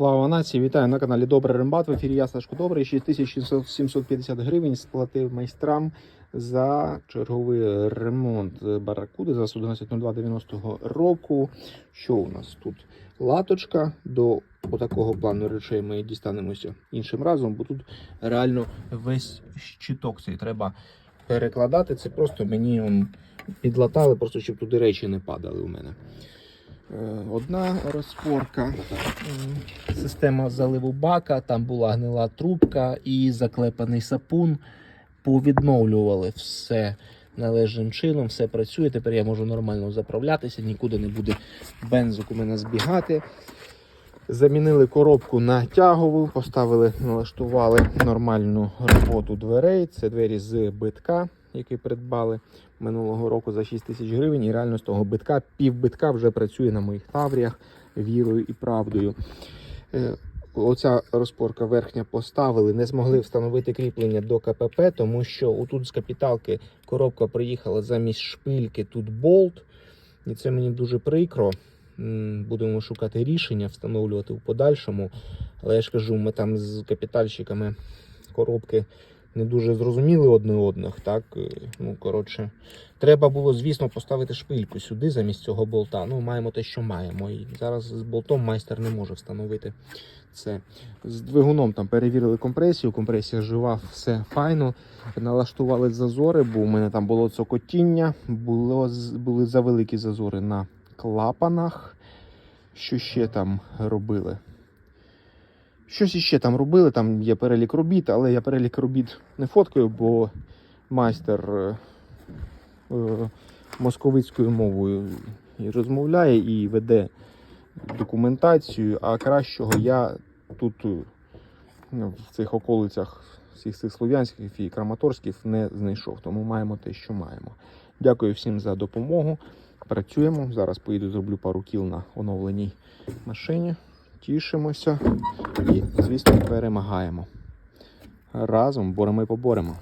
Слава нації, вітаю на каналі Добрий Рембат. В ефірі я Сашко Добрий. 6750 гривень сплатив майстрам за черговий ремонт баракуди за 11.02.90 року. Що у нас тут? Латочка до отакого плану речей ми дістанемося іншим разом, бо тут реально весь щиток цей треба перекладати. Це просто мені підлатали, просто щоб туди речі не падали у мене. Е, Одна розпорка, система заливу бака, там була гнила трубка і заклепаний сапун. Повідновлювали все належним чином, все працює. Тепер я можу нормально заправлятися, нікуди не буде бензик у мене збігати. Замінили коробку на тягову, поставили, налаштували нормальну роботу дверей. Це двері з битка, які придбали минулого року за 6 тисяч гривень. І реально з того битка, пів битка вже працює на моїх тавріях вірою і правдою. Е, Оця розпорка верхня поставили, не змогли встановити кріплення до КПП, тому що отут з капіталки коробка приїхала замість шпильки, тут болт. І це мені дуже прикро. Будемо шукати рішення, встановлювати в подальшому. Але я ж кажу, ми там з капітальщиками коробки не дуже зрозуміли одне одних. Так, Е, ну коротше, треба було, звісно, поставити шпильку сюди замість цього болта. Ну, маємо те, що маємо. І зараз з болтом майстер не може встановити це. З двигуном там перевірили компресію. Компресія жива, все файно. Налаштували зазори, бо у мене там було цокотіння, було, були завеликі зазори на клапанах. Що ще там робили? Щось іще там робили, там є перелік робіт, але я перелік робіт не фоткаю, бо майстер е, е, московицькою мовою і розмовляє і веде документацію, а кращого я тут е, ну, в цих околицях всіх цих слов'янських і краматорських не знайшов. Тому маємо те, що маємо. Дякую всім за допомогу. Працюємо. Зараз поїду, зроблю пару кіл на оновленій машині. Тішимося і, звісно, перемагаємо. Разом боремо і поборемо.